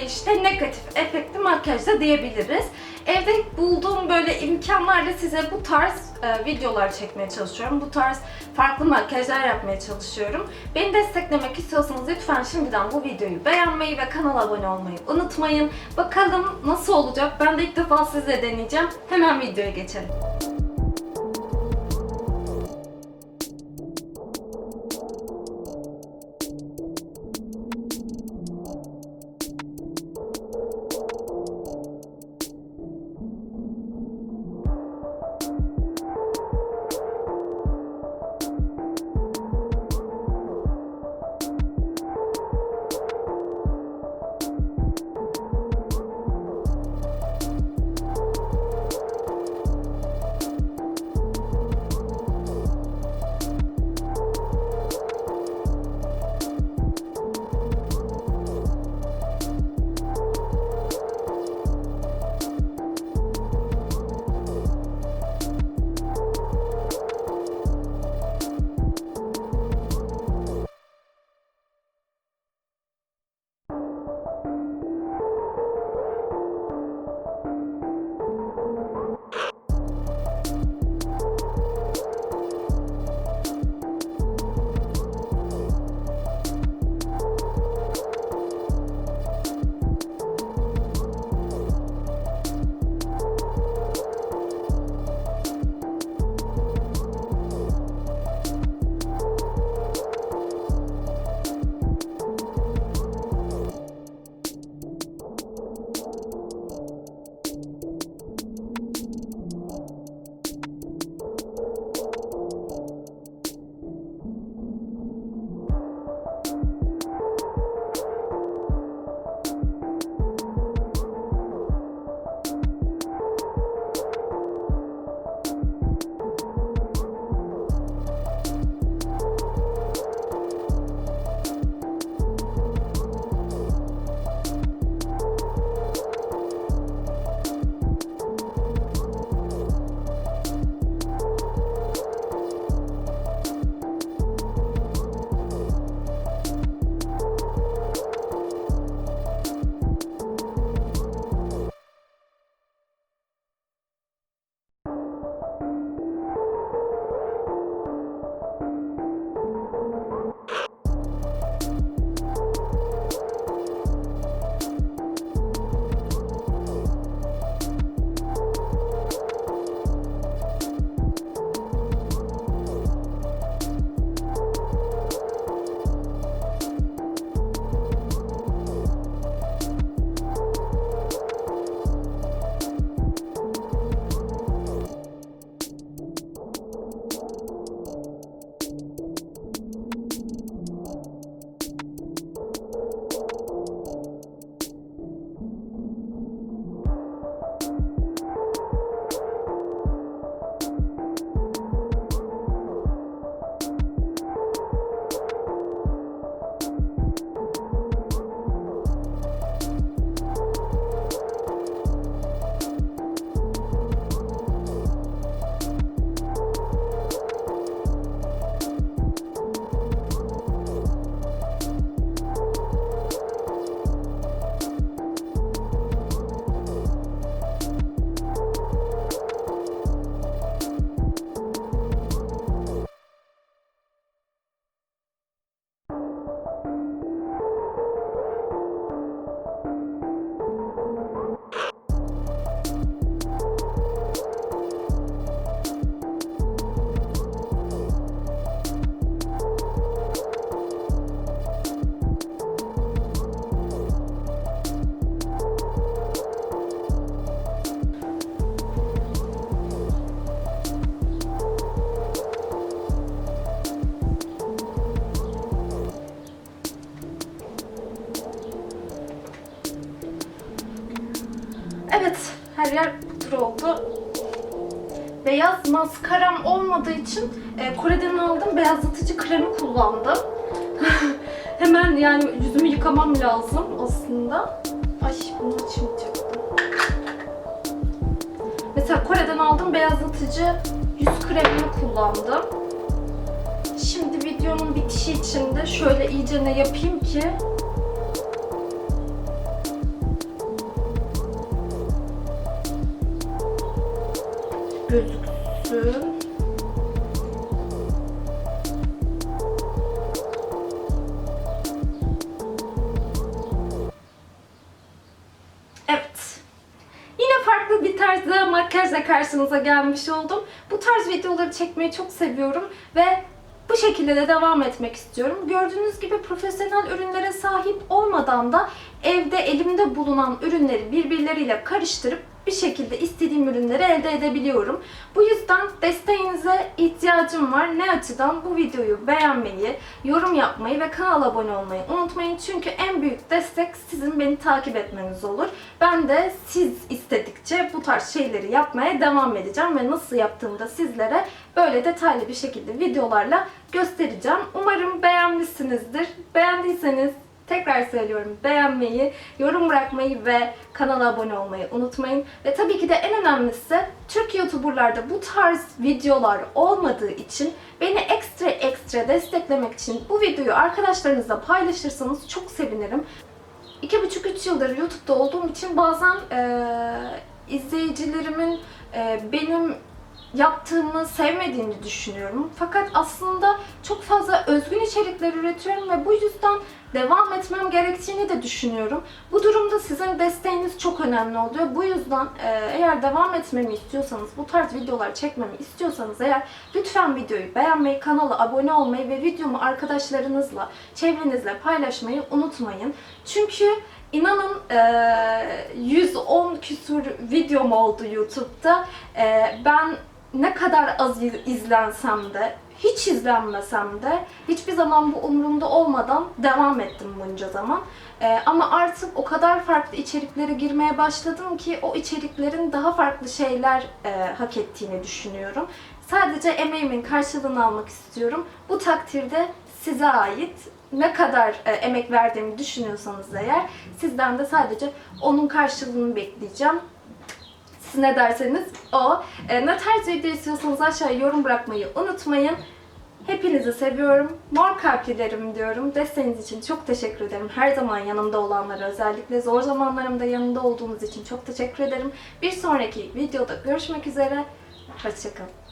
işte negatif efektli makyaj da diyebiliriz. Evde bulduğum böyle imkanlarla size bu tarz e, videolar çekmeye çalışıyorum. Bu tarz farklı makyajlar yapmaya çalışıyorum. Beni desteklemek istiyorsanız lütfen şimdiden bu videoyu beğenmeyi ve kanala abone olmayı unutmayın. Bakalım nasıl olacak? Ben de ilk defa sizle deneyeceğim. Hemen videoya geçelim. Evet, her yer pudra oldu. Beyaz maskaram olmadığı için e, Kore'den aldığım beyazlatıcı kremi kullandım. Hemen yani yüzümü yıkamam lazım aslında. Ay bunu açmayacaktım. Mesela Kore'den aldığım beyazlatıcı yüz kremini kullandım. Şimdi videonun bitişi için de şöyle iyicene yapayım ki gözüksün. Evet. Yine farklı bir tarzda makyajla karşınıza gelmiş oldum. Bu tarz videoları çekmeyi çok seviyorum ve bu şekilde de devam etmek istiyorum. Gördüğünüz gibi profesyonel ürünlere sahip olmadan da evde elimde bulunan ürünleri birbirleriyle karıştırıp bir şekilde istediğim ürünleri elde edebiliyorum. Bu yüzden desteğinize ihtiyacım var. Ne açıdan? Bu videoyu beğenmeyi, yorum yapmayı ve kanala abone olmayı unutmayın. Çünkü en büyük destek sizin beni takip etmeniz olur. Ben de siz istedikçe bu tarz şeyleri yapmaya devam edeceğim ve nasıl yaptığımı da sizlere böyle detaylı bir şekilde videolarla göstereceğim. Umarım beğenmişsinizdir. Beğendiyseniz Tekrar söylüyorum beğenmeyi, yorum bırakmayı ve kanala abone olmayı unutmayın. Ve tabii ki de en önemlisi Türk YouTuber'larda bu tarz videolar olmadığı için beni ekstra ekstra desteklemek için bu videoyu arkadaşlarınızla paylaşırsanız çok sevinirim. 2,5-3 yıldır YouTube'da olduğum için bazen eee, izleyicilerimin eee, benim yaptığımı sevmediğini düşünüyorum. Fakat aslında çok fazla özgün içerikler üretiyorum ve bu yüzden devam etmem gerektiğini de düşünüyorum. Bu durumda sizin desteğiniz çok önemli oluyor. Bu yüzden e, eğer devam etmemi istiyorsanız, bu tarz videolar çekmemi istiyorsanız eğer lütfen videoyu beğenmeyi, kanala abone olmayı ve videomu arkadaşlarınızla, çevrenizle paylaşmayı unutmayın. Çünkü İnanın e, 110 küsur videom oldu YouTube'da. E, ben ne kadar az iz- izlensem de, hiç izlenmesem de hiçbir zaman bu umurumda olmadan devam ettim bunca zaman. E, ama artık o kadar farklı içeriklere girmeye başladım ki o içeriklerin daha farklı şeyler e, hak ettiğini düşünüyorum. Sadece emeğimin karşılığını almak istiyorum. Bu takdirde size ait ne kadar e, emek verdiğimi düşünüyorsanız eğer sizden de sadece onun karşılığını bekleyeceğim. Siz ne derseniz o. E, ne tarz video istiyorsanız aşağıya yorum bırakmayı unutmayın. Hepinizi seviyorum. Mor kalplilerim diyorum. Desteğiniz için çok teşekkür ederim. Her zaman yanımda olanlara özellikle zor zamanlarımda yanımda olduğunuz için çok teşekkür ederim. Bir sonraki videoda görüşmek üzere. Hoşçakalın.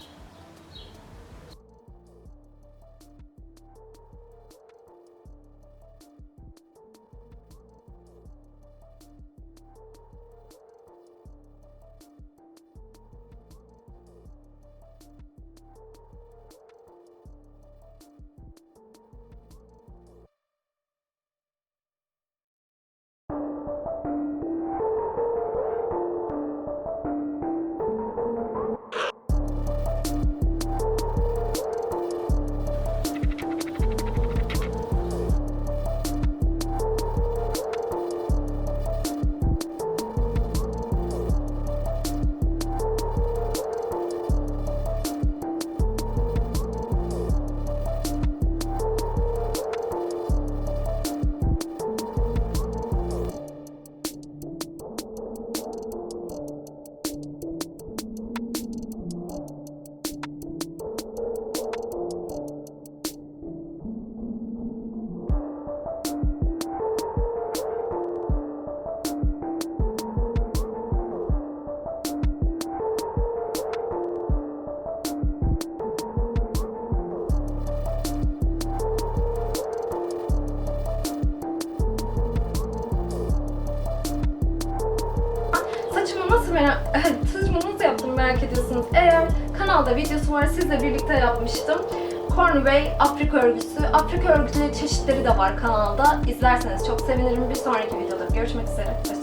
Merak... Nasıl yaptım merak ediyorsunuz. Eğer kanalda videosu var sizle birlikte yapmıştım. Cornway Afrika örgüsü. Afrika örgüsü çeşitleri de var kanalda. İzlerseniz çok sevinirim. Bir sonraki videoda görüşmek üzere.